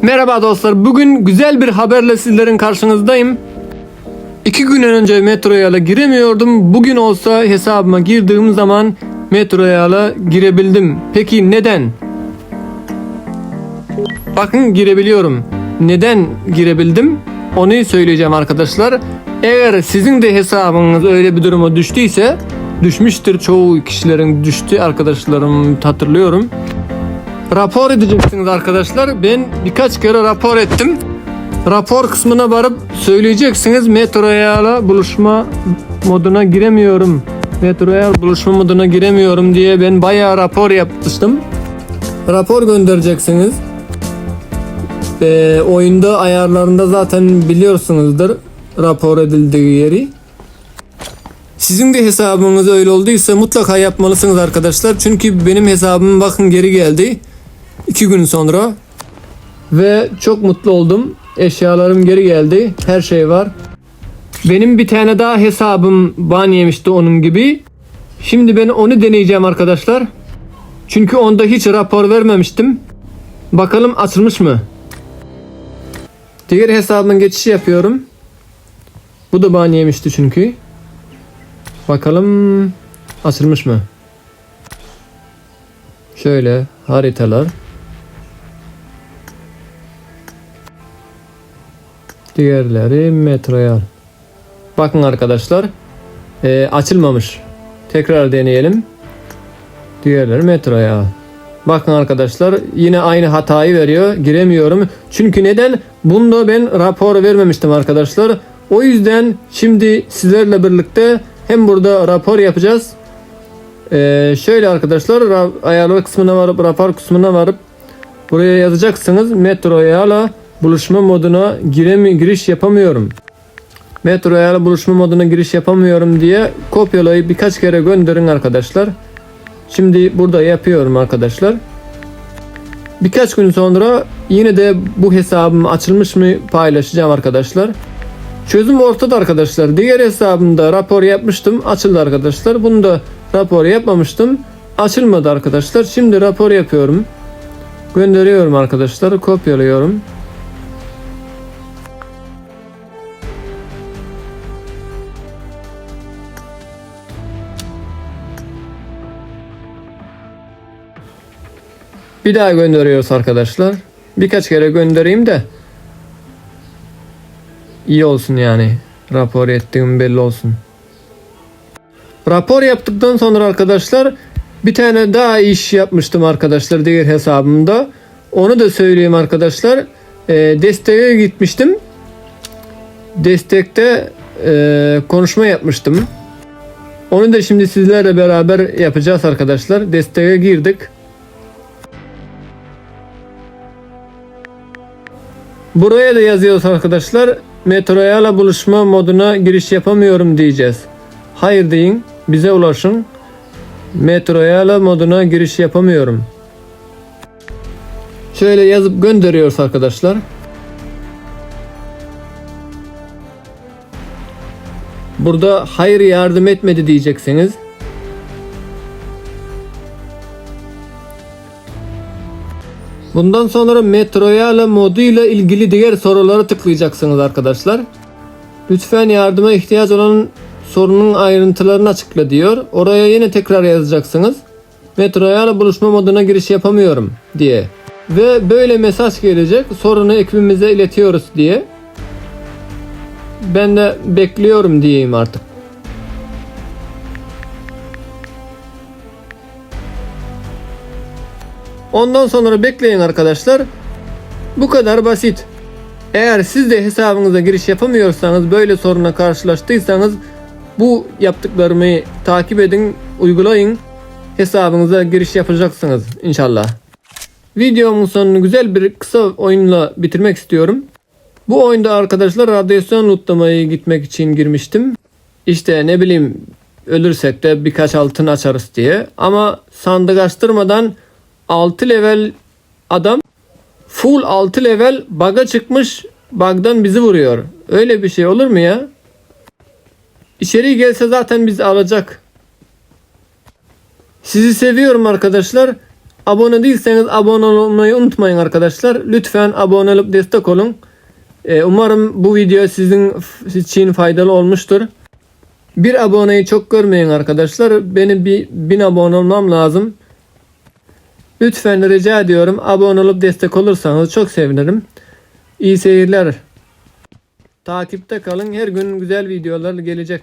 Merhaba dostlar. Bugün güzel bir haberle sizlerin karşınızdayım. İki gün önce metroya giremiyordum. Bugün olsa hesabıma girdiğim zaman metroya girebildim. Peki neden? Bakın girebiliyorum. Neden girebildim? Onu söyleyeceğim arkadaşlar. Eğer sizin de hesabınız öyle bir duruma düştüyse düşmüştür çoğu kişilerin düştü arkadaşlarım hatırlıyorum. Rapor edeceksiniz arkadaşlar. Ben birkaç kere rapor ettim. Rapor kısmına varıp söyleyeceksiniz metroya buluşma moduna giremiyorum. Metroya buluşma moduna giremiyorum diye ben bayağı rapor yapmıştım. Rapor göndereceksiniz. Ee, oyunda ayarlarında zaten biliyorsunuzdur rapor edildiği yeri. Sizin de hesabınız öyle olduysa mutlaka yapmalısınız arkadaşlar. Çünkü benim hesabım bakın geri geldi. 2 gün sonra. Ve çok mutlu oldum. Eşyalarım geri geldi. Her şey var. Benim bir tane daha hesabım ban yemişti onun gibi. Şimdi ben onu deneyeceğim arkadaşlar. Çünkü onda hiç rapor vermemiştim. Bakalım açılmış mı? Diğer hesabımın geçişi yapıyorum. Bu da ban yemişti çünkü. Bakalım açılmış mı? Şöyle haritalar. Diğerleri metroya. Bakın arkadaşlar. eee, açılmamış. Tekrar deneyelim. Diğerleri metroya. Bakın arkadaşlar yine aynı hatayı veriyor. Giremiyorum. Çünkü neden? Bunda ben rapor vermemiştim arkadaşlar. O yüzden şimdi sizlerle birlikte hem burada rapor yapacağız. Ee, şöyle arkadaşlar ayarlar kısmına varıp rapor kısmına varıp buraya yazacaksınız metroya buluşma moduna giremi giriş yapamıyorum. Metroya buluşma moduna giriş yapamıyorum diye kopyalayıp birkaç kere gönderin arkadaşlar. Şimdi burada yapıyorum arkadaşlar. Birkaç gün sonra yine de bu hesabım açılmış mı paylaşacağım arkadaşlar. Çözüm ortada arkadaşlar. Diğer hesabımda rapor yapmıştım. Açıldı arkadaşlar. Bunu da rapor yapmamıştım. Açılmadı arkadaşlar. Şimdi rapor yapıyorum. Gönderiyorum arkadaşlar. Kopyalıyorum. Bir daha gönderiyoruz arkadaşlar. Birkaç kere göndereyim de iyi olsun yani. Rapor ettiğim belli olsun. Rapor yaptıktan sonra arkadaşlar bir tane daha iş yapmıştım arkadaşlar diğer hesabımda. Onu da söyleyeyim arkadaşlar. E, desteğe gitmiştim. Destekte e, konuşma yapmıştım. Onu da şimdi sizlerle beraber yapacağız arkadaşlar. Desteğe girdik. Buraya da yazıyoruz arkadaşlar. Metroyala buluşma moduna giriş yapamıyorum diyeceğiz. Hayır deyin. Bize ulaşın. Metroyala moduna giriş yapamıyorum. Şöyle yazıp gönderiyoruz arkadaşlar. Burada hayır yardım etmedi diyeceksiniz. Bundan sonra Metroyala modu ile ilgili diğer soruları tıklayacaksınız arkadaşlar. Lütfen yardıma ihtiyaç olan sorunun ayrıntılarını açıkla diyor. Oraya yine tekrar yazacaksınız. Metroyala buluşma moduna giriş yapamıyorum diye. Ve böyle mesaj gelecek. Sorunu ekibimize iletiyoruz diye. Ben de bekliyorum diyeyim artık. Ondan sonra bekleyin arkadaşlar. Bu kadar basit. Eğer siz de hesabınıza giriş yapamıyorsanız böyle soruna karşılaştıysanız bu yaptıklarımı takip edin, uygulayın. Hesabınıza giriş yapacaksınız inşallah. Videomun sonunu güzel bir kısa oyunla bitirmek istiyorum. Bu oyunda arkadaşlar radyasyon lootlamaya gitmek için girmiştim. İşte ne bileyim ölürsek de birkaç altın açarız diye. Ama sandık açtırmadan 6 level adam full 6 level bug'a çıkmış bug'dan bizi vuruyor. Öyle bir şey olur mu ya? İçeri gelse zaten bizi alacak. Sizi seviyorum arkadaşlar. Abone değilseniz abone olmayı unutmayın arkadaşlar. Lütfen abone olup destek olun. Ee, umarım bu video sizin için faydalı olmuştur. Bir aboneyi çok görmeyin arkadaşlar. Benim bir bin abone olmam lazım. Lütfen rica ediyorum abone olup destek olursanız çok sevinirim. İyi seyirler. Takipte kalın. Her gün güzel videolar gelecek.